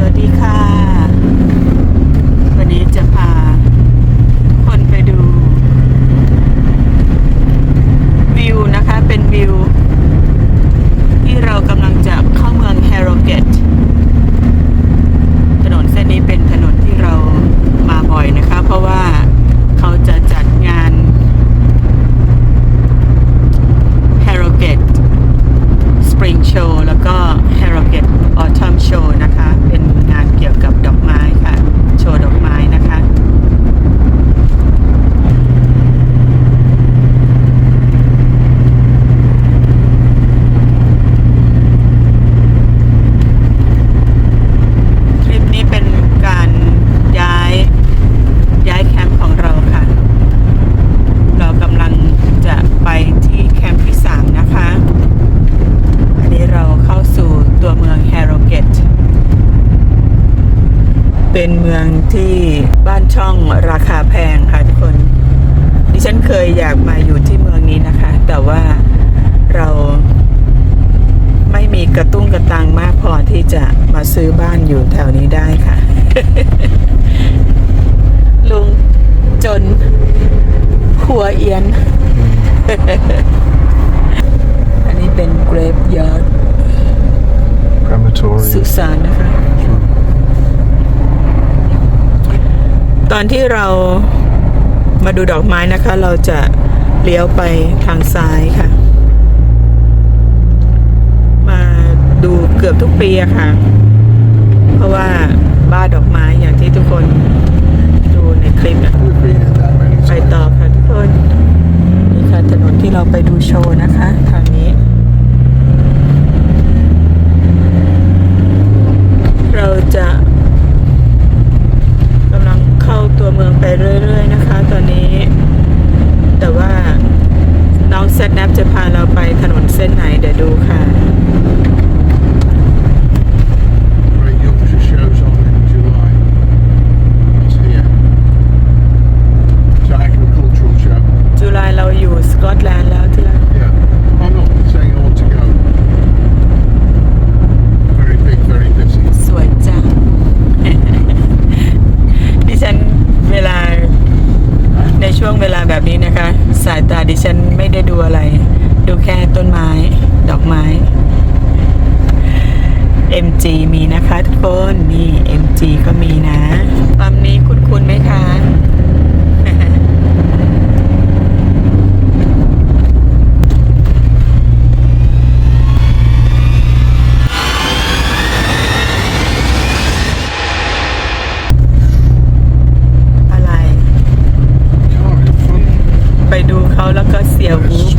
สวัสดีค่ะ ช่องราคาแพงค่ะทุกคน ดิฉันเคยอยากมาอยู่ที่เมืองนี้นะคะ แต่ว่าเราไม่มีกระตุ้งกระตังมากพอที่จะมาซื้อบ้านอยู่แถวนี้ได้ค่ะ ลุงจนหัวเอียน อันนี้เป็นเกรฟยาร์ดสุสานนะคะ อนที่เรามาดูดอกไม้นะคะ เราจะเลี้ยวไปทางซ้ายค่ะ มาดูเกือบทุกปีอะค่ะ เพราะว่า สแนปจะพาเราไปถนนเส้นไหนเดี๋ยวดูค่ะ จุฬาเราอยู่สกอตแลนด์แล้ว แล้วก็เสียวู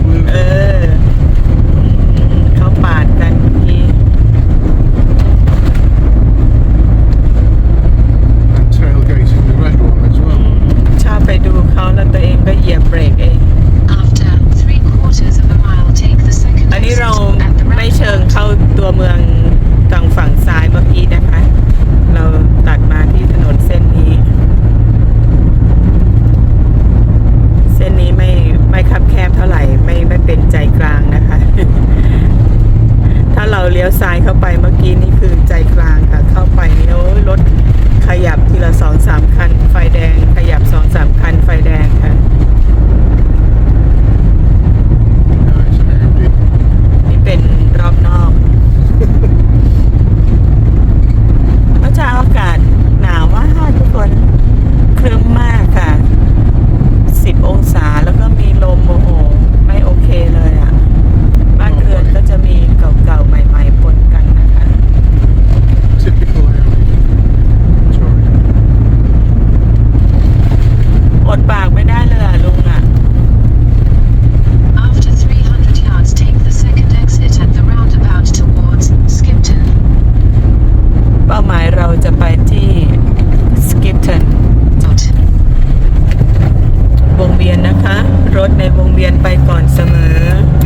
วียนไปก่อนเสมอ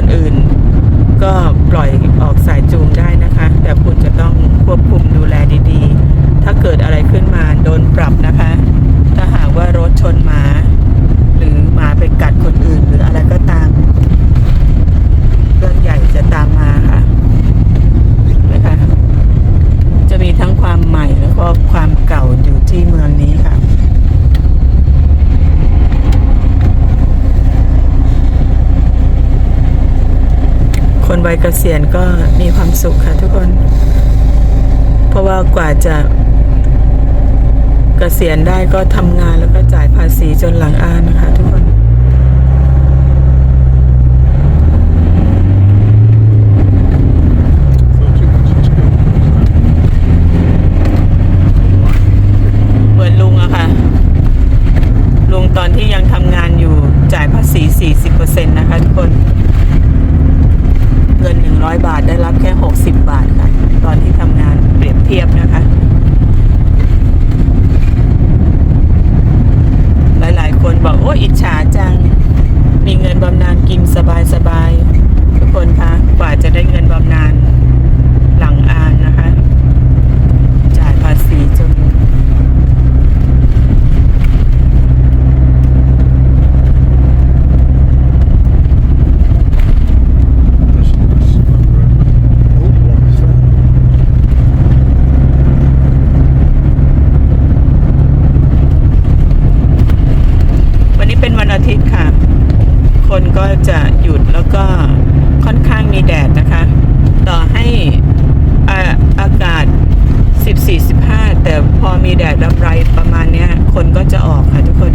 คนอื่น ก็ปล่อยออกสายจูงได้นะคะ แต่คุณจะต้องควบคุมดูแลดีๆ ถ้าเกิดอะไรขึ้นมาโดนปรับนะคะ ถ้าหากว่ารถชนหมา หรือหมาไปกัดคนอื่น หรืออะไรก็ตาม เรื่องใหญ่จะตามมาค่ะนะคะจะมีทั้งความใหม่แล้วก็ความเก่าอยู่ที่เมืองนี้ค่ะ คนวัยเกษียณก็มีความสุขค่ะทุกคน เพราะว่ากว่าจะเกษียณได้ก็ทำงานแล้วก็จ่ายภาษีจนหลังอ่านนะคะทุกคน Thought it was just good. เหมือนลุงอะค่ะ ลุงตอนที่ยังทำงานอยู่จ่ายภาษี 40%นะคะทุกคน เงิน 100 บาทได้รับแค่ 60 บาทค่ะ ตอนที่ทำงานเปรียบเทียบนะคะ หลายๆ คนบอก โอ้อิจฉาจัง มีเงินบำนาญกินสบายๆ ทุกคนคะ กว่าจะได้เงินบำนาญหลังอ่านนะคะ จ่ายภาษีจน That's a nice uh, old one, is that? วันนี้เป็นวันอาทิตย์ค่ะ คนก็จะหยุดแล้วก็ค่อนข้างมีแดดนะคะ ต่อให้อาอากาศ 14-15 แต่ พอมีแดดรับไรประมาณเนี้ยคนก็จะออกค่ะทุกคน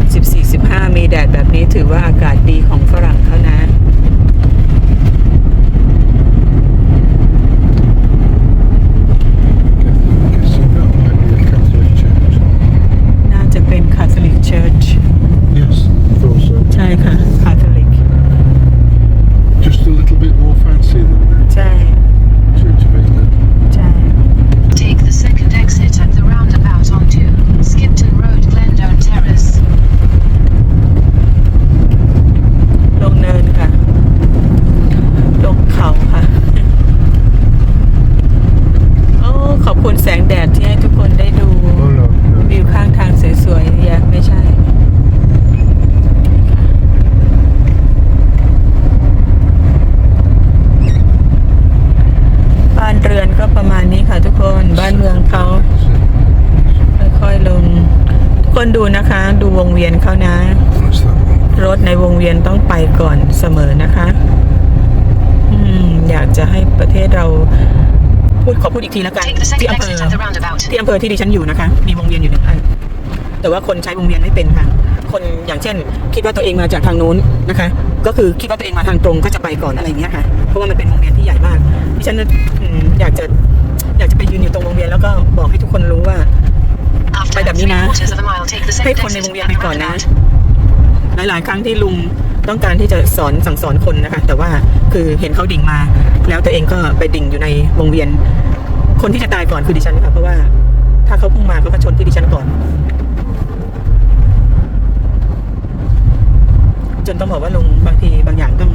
14-15 มีแดดแบบนี้ถือว่าอากาศดีของฝรั่งเขานะ Guessing that might be a Catholic church. น่าจะเป็น Catholic Church Yes, thought so. ใช่ค่ะ Catholic Just a little bit more fancy than the ใช่ Church of England. ใช่ Take the second exit at the roundabout onto Skipton Road, Glendone Terrace. ลงเนินค่ะ ลงเขาค่ะ โอ้ ขอบคุณแสงแดดที่ให้ทุกคนได้ดู Oh no, no. วิวข้างทางสวยๆอย่าไม่ใช่ บ้านเรือนก็ประมาณนี้ค่ะทุกคน บ้านเมืองเขา ค่อยๆลง ทุก คนดูนะคะ ดูวงเวียนเขานะ What's that one? รถในวงเวียนต้องไปก่อนเสมอนะคะอืมอยากจะให้ประเทศเราพูดขอพูดอีกทีแล้วกัน Take the ที่ second อำเภอ exit at the roundabout. ที่อำเภอที่ดิฉันอยู่นะคะ มีวงเวียนอยู่หนึ่งอันแต่ว่าคนใช้วงเวียนไม่เป็นค่ะ คนอย่างเช่น คิดว่าตัวเองมาจากทางนู้นนะคะ ก็คือคิดว่าตัวเองมาทางตรงก็จะไปก่อนอะไรอย่างเงี้ยค่ะ เพราะว่ามันเป็นวงเวียนที่ใหญ่มากดิฉันอืมอยากจะอยากจะไปยืนอยู่ตรงวงเวียนแล้วก็บอกให้ทุกคนรู้ว่า After ไปแบบนี้ three นะ quarters of a mile, take the ให้ second คนใน exit วงเวียน at ไป the ก่อนนะ roundabout. หลายๆ ครั้งที่ลุงต้องการที่จะสอนสั่งสอนคนนะคะ แต่ว่าคือเห็นเขาดิ่งมา แล้วตัวเองก็ไปดิ่งอยู่ในวงเวียน คนที่จะตายก่อนคือดิฉันค่ะเพราะว่า ถ้าเขาพุ่งมาเขาก็ชนที่ดิฉันก่อน จนต้องบอกว่าลุงบางทีบางอย่างต้อง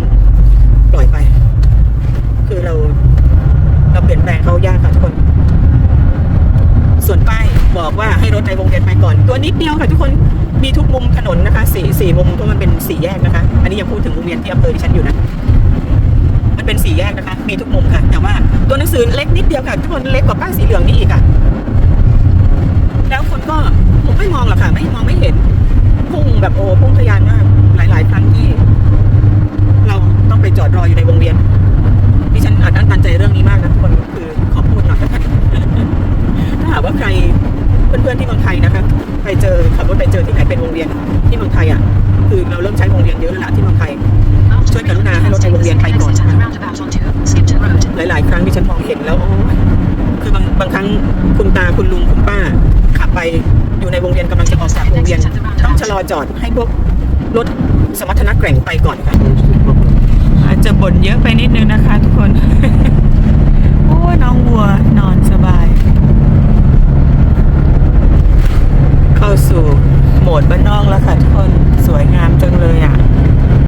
ปล่อยไป คือเราแรงเข้ายากค่ะทุกคน ส่วนป้ายบอกว่าให้รถในวงเวียนไปก่อน ตัวนิดเดียวค่ะทุกคนมีทุกมุมถนนนะคะสี่สี่มุมเพราะมันเป็นสี่แยกนะคะ อันนี้ยังพูดถึงวงเวียนที่อำเภอที่ฉันอยู่นะมันเป็นสี่แยกนะคะ มีทุกมุมค่ะ แต่ว่าตัวหนังสือเล็กนิดเดียวค่ะทุกคนเล็กกว่าป้ายสีเหลืองนี่อีกอะแล้วคนก็ผมไม่มองหรอกค่ะ ไม่มองไม่เห็นพุ่งแบบโอ้พุ่งทะยานมากหลาย ๆ ครั้งที่ เราต้องไปจอดรออยู่ในวงเวียน อยู่ในวงเวียนกำลังจะออกจากวงเวียนต้องชะลอจอดให้พวกรถสมรรถนะแกร่งไปก่อนค่ะอาจจะบ่นเยอะไปนิดนึงนะคะทุกคน โอ้น้องวัวนอนสบาย เข้าสู่โหมดบ้านนอกแล้วค่ะทุกคนสวยงามจังเลยอะ